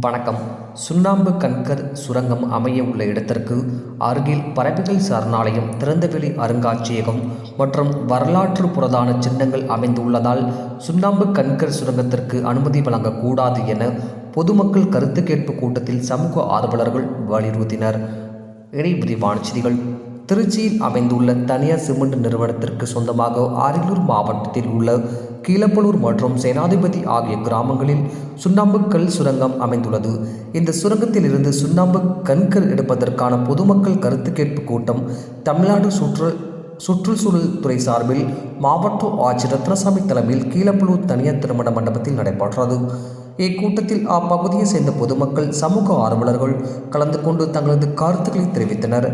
வணக்கம். சுண்ணாம்பு கண்கர் சுரங்கம் அமைய உள்ள இடத்திற்கு அருகில் பறவைகள் சரணாலயம் திறந்தவெளி அருங்காட்சியகம் மற்றும் வரலாற்று புரதான சின்னங்கள் அமைந்துள்ளதால் சுண்ணாம்பு கண்கர் சுரங்கத்திற்கு அனுமதி வழங்கக்கூடாது என பொதுமக்கள் கருத்து கேட்பு கூட்டத்தில் சமூக ஆர்வலர்கள் வலியுறுத்தினர். இணை விரிவான செய்திகள். திருச்சியில் அமைந்துள்ள தனியார் சிமெண்ட் நிறுவனத்திற்கு சொந்தமாக அரியலூர் மாவட்டத்தில் உள்ள கீழப்பலூர் மற்றும் சேனாதிபதி ஆகிய கிராமங்களில் சுண்ணாம்பு கல் சுரங்கம் அமைந்துள்ளது. இந்த சுரங்கத்திலிருந்து சுண்ணாம்பு கண்கள் எடுப்பதற்கான பொதுமக்கள் கருத்து கேட்பு கூட்டம் தமிழ்நாடு சுற்று சுற்றுச்சூழல் துறை சார்பில் மாவட்ட ஆட்சியர் ரத்னசாமி தலைமையில் கீழப்பலூர் தனியார் திருமண மண்டபத்தில் நடைபெற்றது. இக்கூட்டத்தில் அப்பகுதியை சேர்ந்த பொதுமக்கள் சமூக ஆர்வலர்கள் கலந்து கொண்டு தங்களது கருத்துக்களை தெரிவித்தனர்.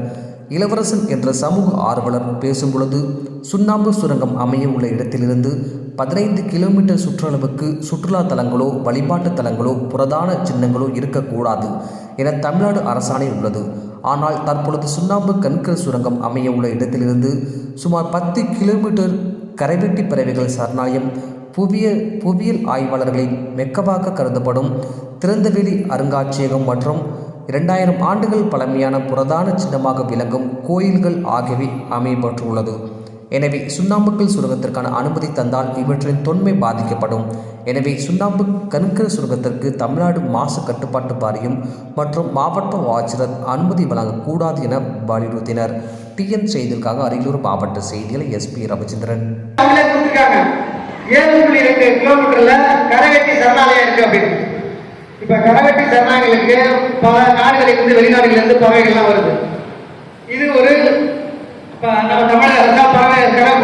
இளவரசன் என்ற சமூக ஆர்வலர் பேசும்பொழுது சுண்ணாம்பு சுரங்கம் அமைய உள்ள இடத்திலிருந்து பதினைந்து கிலோமீட்டர் சுற்றளவுக்கு சுற்றுலா தலங்களோ வழிபாட்டு தலங்களோ புரதான சின்னங்களோ இருக்கக்கூடாது என தமிழ்நாடு அரசாணை உள்ளது. ஆனால் தற்பொழுது சுண்ணாம்பு கண்கர் சுரங்கம் அமைய உள்ள இடத்திலிருந்து சுமார் பத்து கிலோமீட்டர் கரைவெட்டி பறவைகள் சரணாலயம் புவிய புவியியல் ஆய்வாளர்களின் மெக்கவாக கருதப்படும் திறந்தவெளி அருங்காட்சியகம் மற்றும் இரண்டாயிரம் ஆண்டுகள் பழமையான புரதான சின்னமாக விளங்கும் கோயில்கள் ஆகியவை அமையப்பட்டுள்ளது எனவே சுண்ணாம்புக்கல் சுரங்கத்திற்கான அனுமதி தந்தால் இவற்றின் தொன்மை பாதிக்கப்படும். எனவே சுண்ணாம்பு கண்கர் சுரங்கத்திற்கு தமிழ்நாடு மாசு கட்டுப்பாட்டு வாரியம் மற்றும் மாவட்ட ஆட்சியர் அனுமதி வழங்கக்கூடாது என வலியுறுத்தினர். டிஎன் செய்திக்காக அரியலூர் மாவட்ட செய்திகள் எஸ்பி ரவிச்சந்திரன். ஏழு புள்ளி ரெண்டு கிலோமீட்டர்ல சரணாலயம் இருக்கு அப்படின்னு. இப்ப கரவெட்டி சரணாலயங்களுக்கு பல நாடுகளிலிருந்து வெளிநாடுகளிலிருந்து பறவைகள்லாம் வருது. இது ஒரு நம்ம தமிழக அரசா பறவை கர-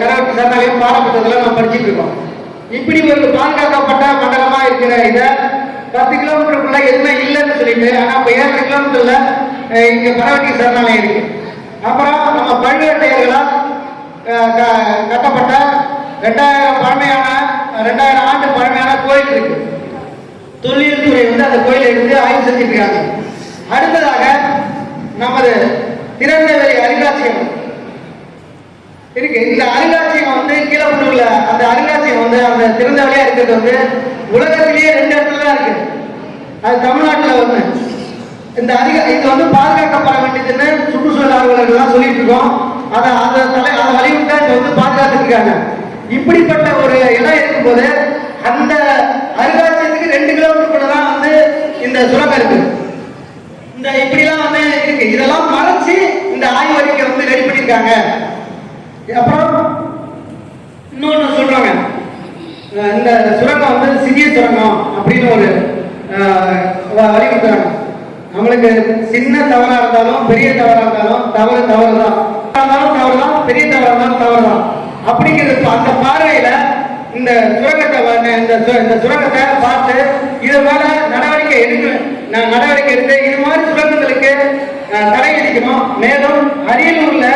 கரவெட்டி சரணாலயம் பாடப்புத்தகத்துல நம்ம படிச்சுட்டு இருக்கோம். இப்படி ஒரு பாதுகாக்கப்பட்ட மண்டலமா இருக்கிற இதை பத்து கிலோமீட்டருக்குள்ள எதுவுமே இல்லைன்னு சொல்லிட்டு ஆனா இப்ப ஏழு கிலோமீட்டர்ல அஹ், இங்க பறவைட்டி சரணாலயம் இருக்கு. அப்புறம் நம்ம பழுவேட்டையர்களால் அஹ் க- கட்டப்பட்ட ரெண்டாயிரம் பழமையான ரெண்டாயிரம் ஆண்டு பழமையான கோயில் இருக்கு தொல்லியல் துறை வந்து அந்த கோயிலை எடுத்து ஆய்வு செஞ்சுட்டு அடுத்ததாக நமது திறந்தவெளி அருங்காட்சியகம். இருக்கு. இந்த அருங்காட்சியகம் வந்து கீழப்பட்டுள்ள அந்த அருங்காட்சியகம் வந்து அந்த திறந்தவெளியா இருக்கிறது வந்து உலகத்திலேயே ரெண்டு இடத்துல தான் இருக்கு. அது தமிழ்நாட்டுல ஒண்ணு. இந்த அதிக இது வந்து பாதுகாக்கப்பட வேண்டியதுன்னு சுற்றுச்சூழல் ஆர்வலர்கள்லாம் சொல்லிட்டு இருக்கோம். அதை அதை தலை அதை வலியுறுத்தா இப்போ வந்து பாதுகாத்துருக்காங்க இப்படிப்பட்ட ஒரு இடம் இருக்கும்போது அந்த அருங்காட்சியகத்துக்கு இந்த சுரங்கம் இந்த இப்படிலாம் வந்து இருக்கு. இதெல்லாம் மறைச்சு இந்த ஆய்வறிக்கை வந்து ரெடி பண்ணியிருக்காங்க. அப்புறம் இன்னொன்னு சொல்றாங்க. இந்த சுரங்கம் வந்து சிறிய சுரங்கம் அப்படின்னு ஒரு அஹ், நம்மளுக்கு சின்ன தவறா இருந்தாலும் பெரிய தவறா இருந்தாலும் தவறு தவறு தான் இருந்தாலும் தவறு தான் பெரிய தவறா இருந்தாலும் தவறு தான் அப்படிங்கிறது அந்த பார்வையில இந்த சுரங்கத்தை இந்த இந்த சுரங்கத்தை பார்த்து இது மேல நடவடிக்கை எடுக்க நான் நடவடிக்கை எடுத்து இது மாதிரி சுரங்கங்களுக்கு தடை விதிக்கணும். மேலும் அரியலூர்ல